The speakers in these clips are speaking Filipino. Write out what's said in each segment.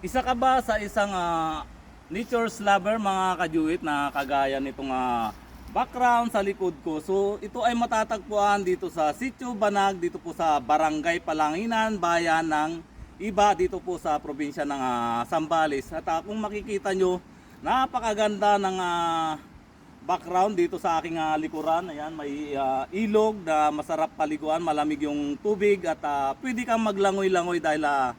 Isa ka ba sa isang ah, nature's lover mga kajuit na kagaya nitong ah, background sa likod ko? So ito ay matatagpuan dito sa Sitio Banag, dito po sa Barangay Palanginan, bayan ng Iba, dito po sa probinsya ng ah, Sambales. At ah, kung makikita nyo, napakaganda ng ah, background dito sa aking ah, likuran. Ayan, may ah, ilog na masarap paliguan, malamig yung tubig at ah, pwede kang maglangoy-langoy dahil ah,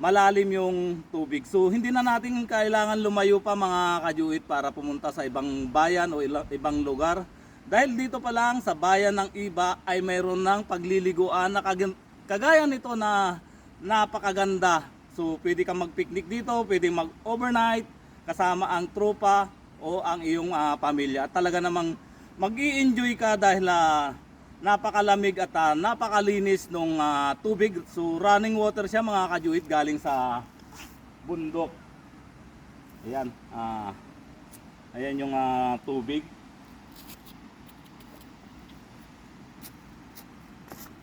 malalim yung tubig. So hindi na natin kailangan lumayo pa mga kajuit para pumunta sa ibang bayan o ibang lugar. Dahil dito pa lang sa bayan ng iba ay mayroon ng pagliliguan na kag- kagaya nito na napakaganda. So pwede kang mag-picnic dito, pwede mag-overnight kasama ang tropa o ang iyong ah, pamilya. At talaga namang mag enjoy ka dahil ah, napakalamig at ah, napakalinis ng tubig. So running water siya mga kajuit galing sa bundok. Ayan. ah ayan yung ah, tubig.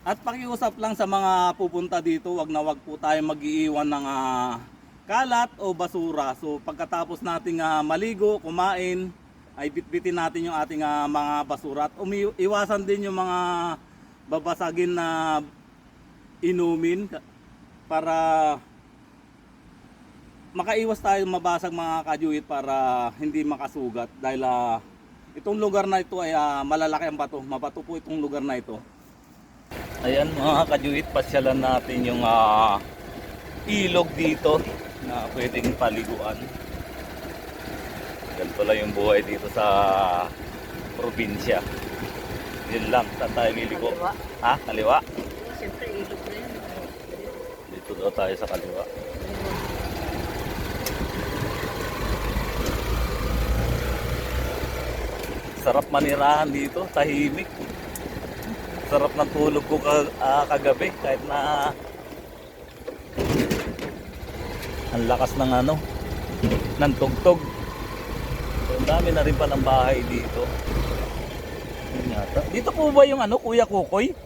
At pakiusap lang sa mga pupunta dito, wag na wag po tayo mag-iiwan ng ah, kalat o basura. So pagkatapos nating ah, maligo, kumain, ay bitbitin natin yung ating ah, mga basura at umi- iwasan din yung mga babasagin na inumin para makaiwas tayo mabasag mga kajuit para hindi makasugat dahil ah, itong lugar na ito ay ah, malalaki ang bato. Mabato po itong lugar na ito. Ayan mga kajuit, pasyalan natin yung ah, ilog dito na pwedeng paliguan. Ganito lang yung buhay dito sa probinsya. Yun lang, saan tayo? Kaliwa. Ha? Kaliwa? Siyempre, ilog na yan. Dito daw tayo sa kaliwa. Sarap manirahan dito, tahimik. Sarap ng tulog ko ka- ah, kagabi kahit na ang lakas ng ano, ng tugtog. Dami na rin palang bahay dito. Dito po ba yung ano, Kuya Kukoy?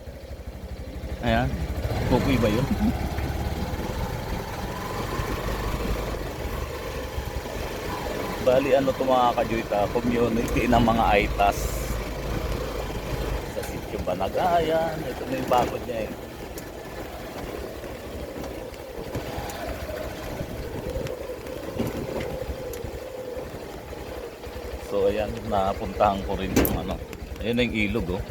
Ayan. Kukoy ba yun? Bali ano to mga kajuita, community ng mga ITAS sa sitio Banagayan. Ito na yung bakod niya eh. So ayan, napuntahan ko rin yung ano. Ayun na yung ilog oh.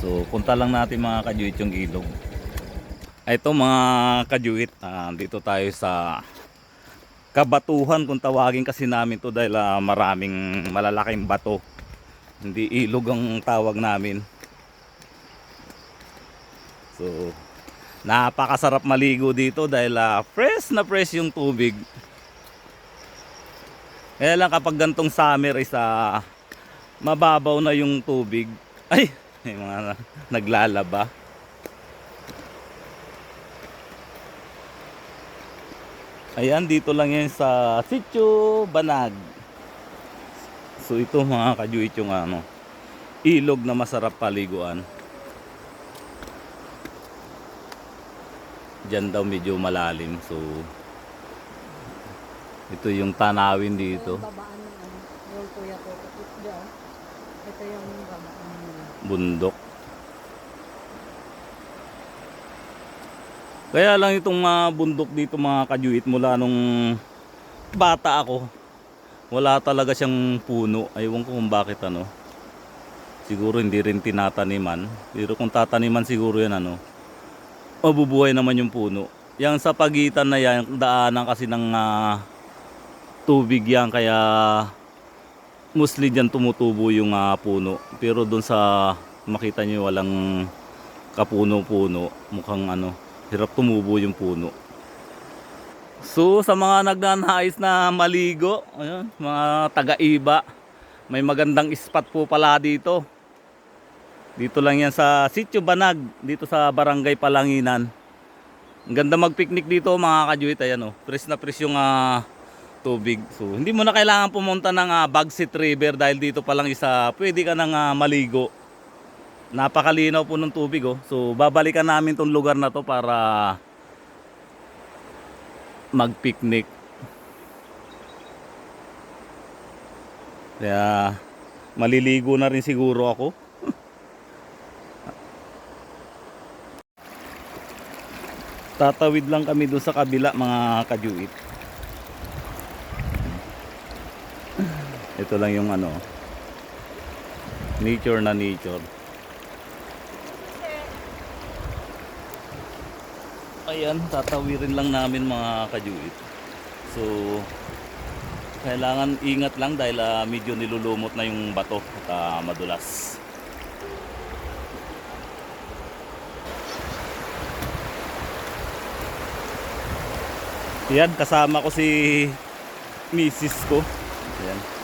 So punta lang natin mga kajuit yung ilog. Ito mga kajuit, ah, dito tayo sa kabatuhan kung tawagin kasi namin to dahil ah, maraming malalaking bato. Hindi ilog ang tawag namin. So, napakasarap maligo dito dahil ah, fresh na fresh yung tubig. Kaya lang kapag gantong summer is ah, mababaw na yung tubig. Ay, may mga naglalaba. Ayan, dito lang yan sa Sitio Banag. So ito mga kajuit yung ano, ilog na masarap paliguan. Diyan daw medyo malalim. So ito yung tanawin dito, babaan ng ano, yung kuya ko. Ito, yung babaan nila. bundok. Kaya lang itong mga bundok dito mga kajuit mula nung bata ako. Wala talaga siyang puno. Aywan ko kung bakit ano. Siguro hindi rin tinataniman. Pero kung tataniman siguro yan ano. Mabubuhay naman yung puno. Yang sa pagitan na yan, daanan kasi ng ah, tubig yan. Kaya mostly dyan tumutubo yung ah, puno. Pero doon sa makita nyo walang kapuno-puno. Mukhang ano, hirap tumubo yung puno. So sa mga nagnanais na maligo, ayun, mga taga-iba, may magandang spot po pala dito. Dito lang yan sa Sitio Banag, dito sa Barangay Palanginan. Ang ganda mag-picnic dito mga kajuit, ayan oh. Fresh na fresh yung ah, tubig. So hindi mo na kailangan pumunta ng uh, Bagsit River dahil dito pa lang isa, pwede ka nang ah, maligo. Napakalinaw po ng tubig oh. So babalikan namin tong lugar na to para mag-picnic. Kaya maliligo na rin siguro ako. Tatawid lang kami doon sa kabila mga kajuit. Ito lang yung ano nature na nature. Ayan, tatawirin lang namin mga kajuit. So, kailangan ingat lang dahil ah, medyo nilulumot na yung bato at ah, madulas. Yan, kasama ko si misis ko. Yan.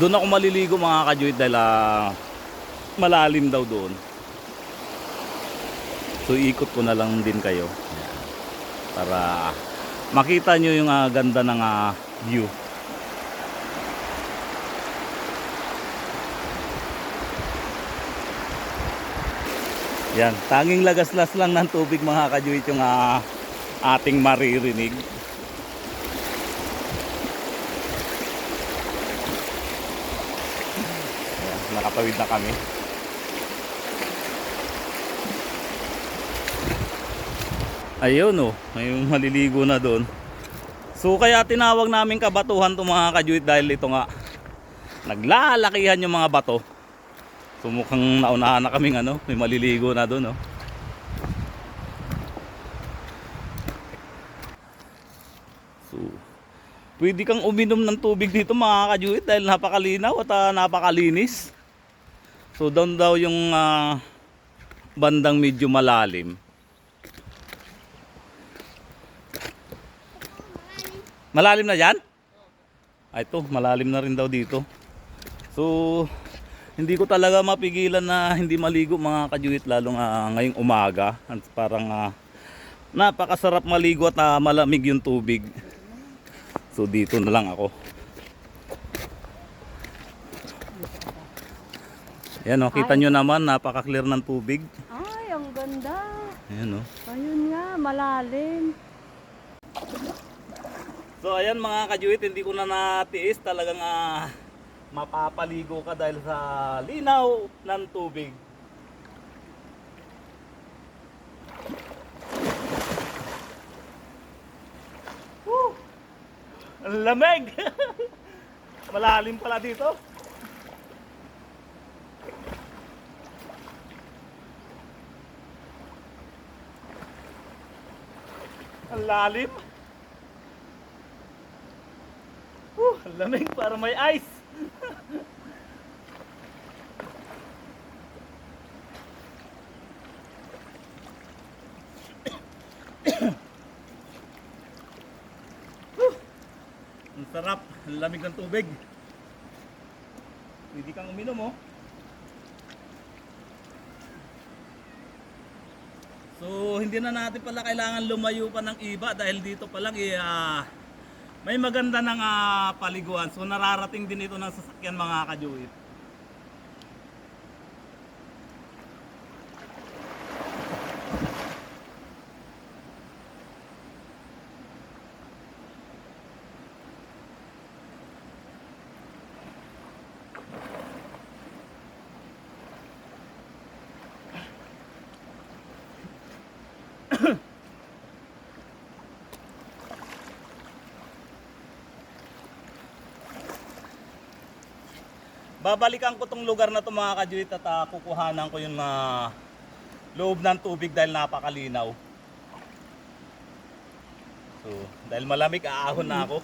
Doon ako maliligo mga kajuit dahil ah, malalim daw doon. So ikot ko na lang din kayo. Para makita nyo yung ah, ganda ng ah, view. Yan, tanging lagaslas lang ng tubig mga kajuit yung ah, ating maririnig. Nakatawid na kami. Ayun oh, may maliligo na doon. So kaya tinawag namin kabatuhan to mga kajuit dahil ito nga naglalakihan yung mga bato. So mukhang naunahan na kaming ano, may maliligo na doon oh. So pwede kang uminom ng tubig dito mga kajuit dahil napakalinaw at ah, napakalinis. So doon daw yung ah, bandang medyo malalim. Malalim na yan? Ay ito, malalim na rin daw dito. So, hindi ko talaga mapigilan na hindi maligo mga kajuit lalong ah, ngayong umaga. Parang ah, napakasarap maligo at ah, malamig yung tubig. So dito na lang ako. Yan o, kita nyo naman, napaka-clear ng tubig. Ay, ang ganda. Ayan o. Ayun nga, malalim. So ayan mga kajuit, hindi ko na natiis talagang ah, mapapaligo ka dahil sa linaw ng tubig. Woo! Ang lamig! Malalim pala dito. Lalim. Uh, lamig para may ice. Uh, ang sarap, ang lamig ng tubig. Pwede kang uminom oh. So hindi na natin pala kailangan lumayo pa ng iba dahil dito pa lang eh, ah, may maganda ng ah, paliguan. So nararating din ito ng sasakyan mga kajuit. Babalikan ko tong lugar na to mga kajuit at ah, kukuhanan ko yung ah, loob ng tubig dahil napakalinaw. So, dahil malamig, aahon na ako.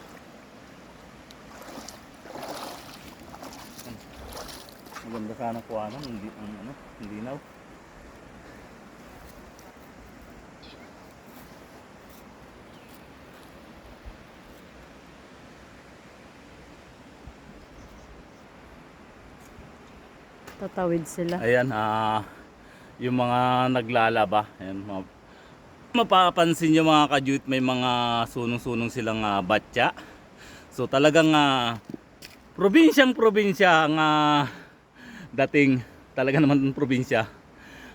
Maganda sana kuhanan, hindi ang ano, hindi linaw. Tatawid sila. Ayan, ah, yung mga naglalaba, ayan, ma- mapapansin nyo mga kajuit, may mga sunong-sunong silang ah, batya. So talagang ah, probinsyang probinsya ang ah, dating, talaga naman probinsya.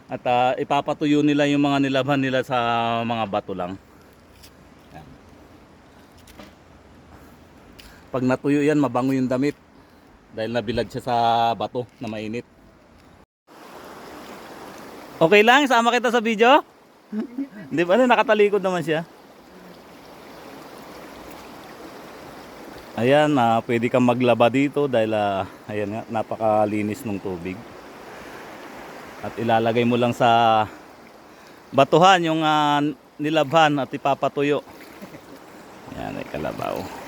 At ah, ipapatuyo nila yung mga nilabhan nila sa mga bato lang. Yan. Pag natuyo yan, mabango yung damit. Dahil nabilad siya sa bato na mainit. Okay lang, sama kita sa video? Hindi ba? Ano, nakatalikod naman siya. Ayan, ah, pwede kang maglaba dito dahil ah, ayan nga, napakalinis ng tubig. At ilalagay mo lang sa batuhan yung ah, nilabhan at ipapatuyo. Ayan, ay kalabaw.